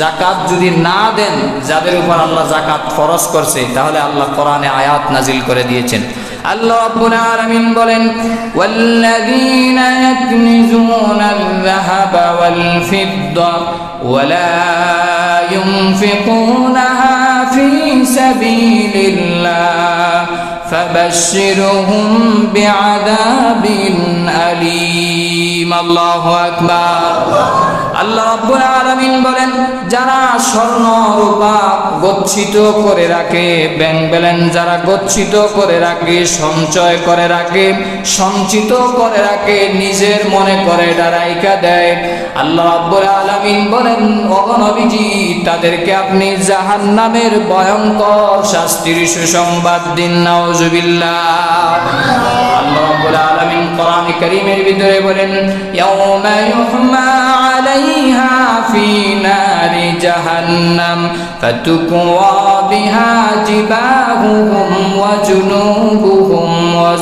জাকাত যদি না দেন, যাদের উপর আল্লাহ জাকাত ফরজ করছে, তাহলে আল্লাহ কোরআনে আয়াত নাজিল করে দিয়েছেন। আল্লাহ রাব্বুল আলামিন বলেন, ওয়াল্লাযীনা ইয়াকনিজুনাল যাহাবা ওয়াল ফিদ্দা ওয়ালা ইউনফিকুনাহা ফী সাবিলিল্লাহ, ফাবাশশিরহুম বিআযাবিন আলীম। আল্লাহু আকবার। আল্লাহ রাব্বুল আলামিন বলেন যারা স্বর্ণ রূপা গচ্ছিত করে রাখে, ব্যাংক ব্যালেন্স যারা গচ্ছিত করে রাখে, সঞ্চয় করে রাখে, সঞ্চিত করে রাখে, নিজের মনে করে ডারাইকা দেয়। আল্লাহ রাব্বুল আলামিন বলেন অগনবীজি তাদেরকে আপনি জাহান্নামের ভয়ঙ্কর শাস্তির সুসংবাদ দিন, নাউজুবিল্লাহ। আল্লাহ রাব্বুল আলামিন কোরআন কারীমের ভিতরে বলেন, ইয়াউমা ইউহমা আলাইহা ফি নারি বিহা জিবাহুহুম ওয়া জুনুবুহুম ওয়া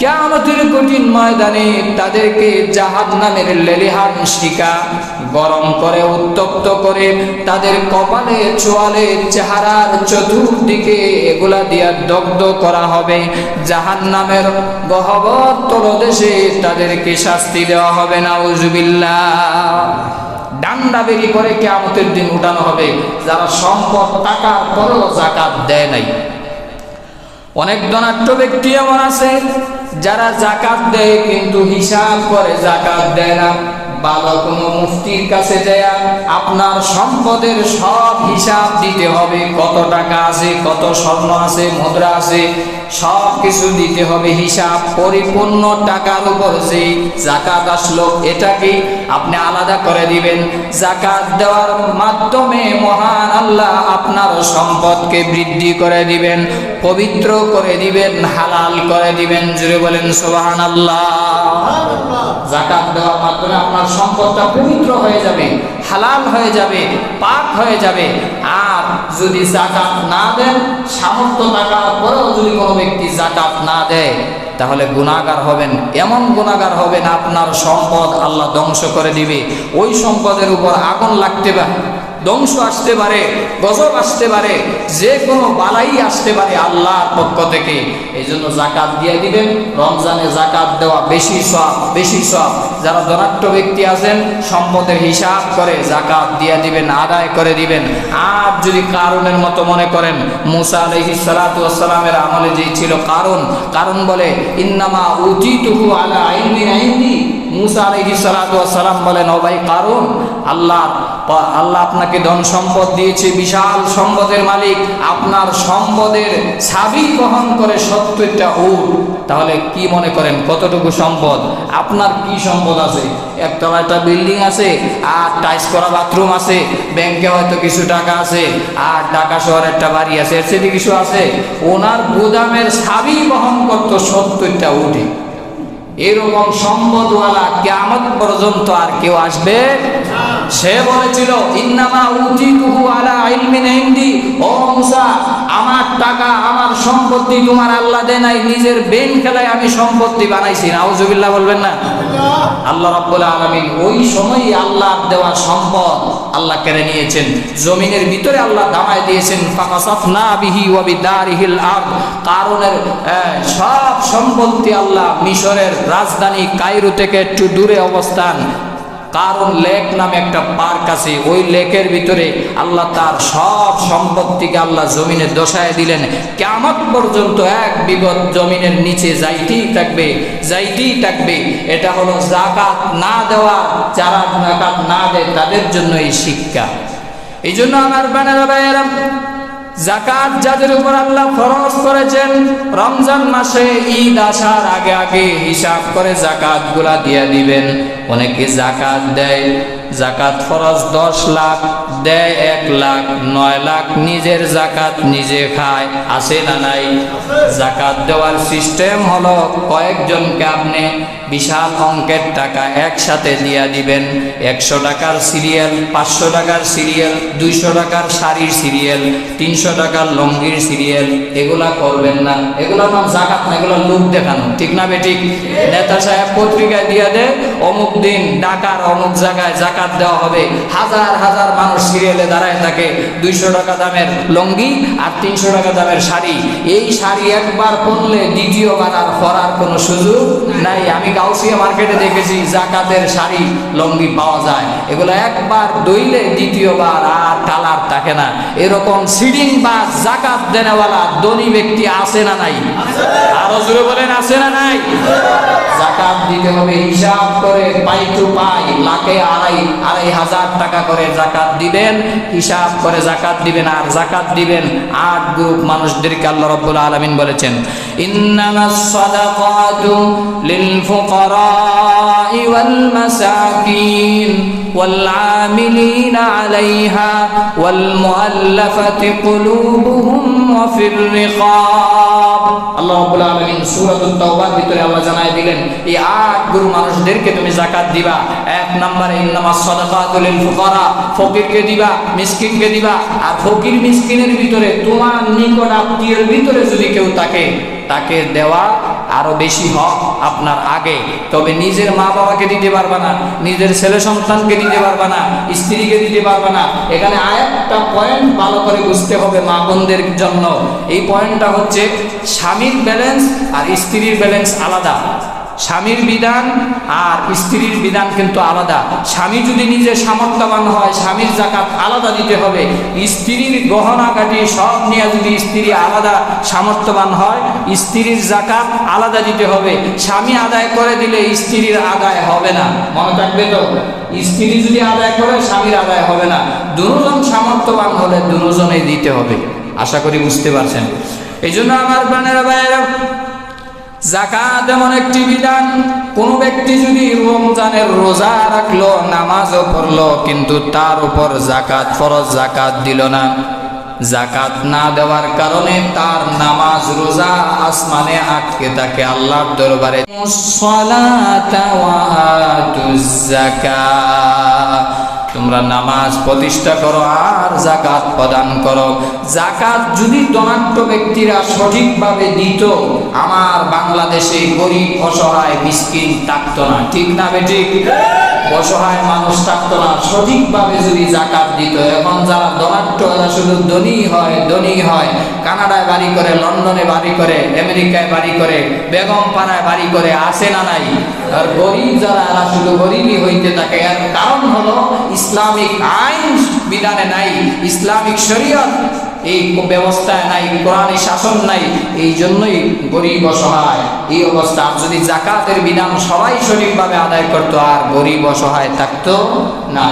কেয়ামতের কঠিন ময়দানে তাদেরকে জাহাজ নামের লেলিহান শিকা গরম করে, উত্তপ্ত করে, তাদের কপালে, চোয়ালে, চেহারার চতুর্দিকে এগুলা দিয়া দগ্ধ করা হবে। জাহান নামের গহবর তলদেশে তাদেরকে শাস্তি দেওয়া হবে না উজুবিল্লা ডান্ডা বেরি করে কেয়ামতের দিন উঠানো হবে, যারা সম্পদ, টাকার পরেও জাকাত দেয় নাই। অনেক ধনাঢ্য ব্যক্তি এমন আছে, যারা জাকাত দেয় কিন্তু হিসাব করে জাকাত দেয় না। ভালো কোনো মুফতির কাছে যায় আপনার সম্পদের সব হিসাব দিতে হবে, কত টাকা আছে, কত স্বর্ণ আছে, মুদ্রা আছে সব কিছু দিতে হবে হিসাব পরিপূর্ণ টাকার উপর যে জাকাত আসলো এটাকে আপনি আলাদা করে দিবেন? জাকাত দেওয়ার মাধ্যমে মহান আল্লাহ আপনার সম্পদকে বৃদ্ধি করে দিবেন, পবিত্র করে দিবেন, হালাল করে দিবেন। জুড়ে বলেন সোহান আল্লাহ জাকাত দেওয়ার মাধ্যমে আপনার সম্পদটা পবিত্র হয়ে যাবে, হালাল হয়ে যাবে, পাক হয়ে যাবে। আর যদি জাকাত না দেন, সামর্থ্য থাকার পরেও যদি কোনো ব্যক্তি জাকাত না দেয়, তাহলে গুণাগার হবেন। এমন গুণাগার হবেন আপনার সম্পদ আল্লাহ ধ্বংস করে দিবে। ওই সম্পদের উপর আগুন লাগতে পারে। ধ্বংস আসতে পারে, গজব আসতে পারে, যে কোনো বালাই আসতে পারে আল্লাহর পক্ষ থেকে। এই জন্য জাকাত দিয়ে দিবেন, রমজানে জাকাত দেওয়া বেশি সব বেশি সব। যারা ধনাট্য ব্যক্তি আছেন, সম্পদের হিসাব করে জাকাত দিয়ে দিবেন, আদায় করে দিবেন। আর যদি কারণের মতো মনে করেন, মুসা আলহি সালাতামের আমলে যেই ছিল কারণ কারণ বলে, ইন্নামা উচিতুহু আলা আইনি আইনি। মুসা আলহি সালাম বলেন, ও ভাই, কারণ আল্লাহ আল্লাহ আপনাকে ধন সম্পদ দিয়েছে, বিশাল সম্পদের মালিক। আপনার সম্পদের ছাবি বহন করে সত্তরটা উট। তাহলে কি মনে করেন কতটুকু সম্পদ? আপনার কি সম্পদ আছে? একতলা একটা বিল্ডিং আছে, আর টাইস করা বাথরুম আছে, ব্যাংকে হয়তো কিছু টাকা আছে, আর ঢাকা শহরে একটা বাড়ি আছে, এর সেটি কিছু আছে। ওনার গুদামের ছাবি বহন করতো সত্তরটা উঠে এরকম সম্পদওয়ালা কেমন পর্যন্ত আর কেউ আসবে? সে বলেছিল, ইন্নামা উতিতুহু আলা ইলমিন ও মুসা, আমার টাকা, আমার সম্পত্তি তোমার আল্লাহ দেয় নাই, নিজের বেন খেলায় আমি সম্পত্তি বানাইছি। নাউজুবিল্লাহ বলবেন না? আল্লাহ রাব্বুল আলামিন ওই সময়ই আল্লাহর দেওয়া সম্পদ আল্লাহ কেড়ে নিয়েছেন। জমিনের ভিতরে আল্লাহ দামায় দিয়েছেন, ফাকাসাফনা বিহি ওয়া বিদারিহিল আরদ। কারণের সব সম্পত্তি আল্লাহ মিশরের রাজধানী কায়রো থেকে একটু দূরে অবস্থান। কারণ লেক নামে একটা পার্ক আছে, ওই লেকের ভিতরে আল্লাহ তার সব সম্পত্তিকে আল্লাহ জমিনে দশায় দিলেন। কেমন পর্যন্ত এক বিগত জমিনের নিচে যাইতেই থাকবে যাইতেই থাকবে। এটা হলো জাকাত না দেওয়া, যারা জাকাত না দেয় তাদের জন্য এই শিক্ষা। এই জন্য আমার বানারা ভাইয়েরা জাকাত যাদের উপর আল্লাহ ফরজ করেছেন, রমজান মাসে ঈদ আসার আগে আগে হিসাব করে জাকাতগুলা দিয়ে দিবেন। অনেকে জাকাত দেয়, জাকাত ফরজ দশ লাখ, দেয় এক লাখ, নয় লাখ, নিজের জাকাত নিজে খায়। আসে না নাই? জাকাত দেওয়ার সিস্টেম হলো কয়েকজনকে আপনি বিশাল অঙ্কের টাকা একসাথে দিয়া দিবেন। একশো টাকার সিরিয়াল, পাঁচশো টাকার সিরিয়াল, দুইশো টাকার শাড়ির সিরিয়াল, তিনশো টাকার লঙ্গির সিরিয়াল, এগুলা করবেন না। এগুলোর নাম জাকাত না, এগুলো লোক দেখানো। ঠিক না বেঠিক নেতা সাহেব পত্রিকায় দিয়ে দেয়, অমুক দিন ঢাকার অমুক জায়গায় জাকাত দেওয়া হবে। হাজার হাজার মানুষ সিরিয়ালে দাঁড়ায় থাকে। দুইশো টাকা দামের লঙ্গি আর তিনশো টাকা দামের শাড়ি। এই শাড়ি একবার পরলে দ্বিতীয়বার আর পরার কোনো সুযোগ নাই। আমি গাউসিয়া মার্কেটে দেখেছি জাকাতের শাড়ি লঙ্গি পাওয়া যায়। এগুলো একবার দইলে দ্বিতীয়বার আর কালার থাকে না। এরকম সিডিং বা জাকাত দেনেওয়ালা ধনী ব্যক্তি আছে না নাই? আরও জোরে বলেন, আছে না নাই? জাকাত দিতে হবে হিসাব করে, পাই টু পাই, লাখে আড়াই আড়াই হাজার টাকা করে জাকাত দিবেন, হিসাব করে জাকাত দিবেন আর জাকাত দিবেন আট গ্রুপ মানুষদেরকে আল্লাহ রব্বুল আলামিন বলেছেন, ইন্নামাস সাদাকাতু লিল ফুকারাই ওয়াল মাসাকিন والعاملين عليها والمؤلفة قلوبهم وفي الرقاب আল্লাহ রাব্বুল আলামিন সূরাতুত তাওবার ভিতরে আল্লাহ জানায় দিলেন এই আট গুরু মানুষদেরকে তুমি যাকাত দিবা এক নম্বরে ইন্নামাস সাদাকাতুল লিল ফুকারা ফকিরকে দিবা মিসকিনকে দিবা আর ফকির মিসকিনের ভিতরে তোমার নিকট আত্মীয়ের ভিতরে যদি কেউ থাকে তাকে দেওয়া আরো বেশি হক আপনার আগে। তবে নিজের মা বাবাকে দিতে পারবা না, নিজের ছেলে সন্তানকে দিতে পারবা না, স্ত্রীকে দিতে পারবা না। এখানে আরেকটা পয়েন্ট ভালো করে বুঝতে হবে মা বোনদের জন্য। এই পয়েন্টটা হচ্ছে স্বামীর ব্যালেন্স আর স্ত্রীর ব্যালেন্স আলাদা। স্বামীর বিধান আর স্ত্রীর বিধান কিন্তু আলাদা। স্বামী যদি নিজে সামর্থ্যবান হয়, স্বামীর জাকাত আলাদা দিতে হবে। স্ত্রীর গহনা কাটি সব নিয়ে যদি স্ত্রী আলাদা সামর্থ্যবান হয়, স্ত্রীর জাকাত আলাদা দিতে হবে। স্বামী আদায় করে দিলে স্ত্রীর আদায় হবে না। মনে থাকবে তো? স্ত্রী যদি আদায় করে, স্বামীর আদায় হবে না। দুজন সামর্থ্যবান হলে দুজনেই দিতে হবে। আশা করি বুঝতে পারছেন। এই জন্য আমার প্রাণের বাইরে জাকাত এমন একটি বিধান, কোন ব্যক্তি যদি রমজানের রোজা রাখল, নামাজও পড়ল, কিন্তু তার উপর জাকাত ফরজ জাকাত দিল না। জাকাত না দেওয়ার কারণে তার নামাজ, রোজা, আসমানে আটকে থাকে আল্লাহর দরবারে। তোমরা নামাজ প্রতিষ্ঠা করো আর জাকাত প্রদান করো। জাকাত যদি ধনাঢ্য ব্যক্তিরা সঠিকভাবে দিত, আমার বাংলাদেশে গরিব, অসহায়, মিসকিন থাকতো না। ঠিক না বেঠিক অসহায় মানুষ থাকতো না। সঠিকভাবে যদি জাকাত দিত, এখন যারা ধনাঢ্য, এরা শুধু ধনী হয় ধনী হয়। কানাডায় বাড়ি করে, লন্ডনে বাড়ি করে, আমেরিকায় বাড়ি করে বেগম পাড়ায় বাড়ি করে, আসে না নাই। আর গরিব যারা, এরা শুধু গরিবই হইতে থাকে। এর কারণ হলো ইসলামিক আইন বিধানে নাই। ইসলামিক শরীয়ত এই ব্যবস্থা নাই, কোরআনে শাসন নাই, এই জন্যই গরিব অসহায়। এই অবস্থা যদি জাকাতের বিধান সবাই সঠিকভাবে আদায় করতো, আর গরিব অসহায় থাকতো না।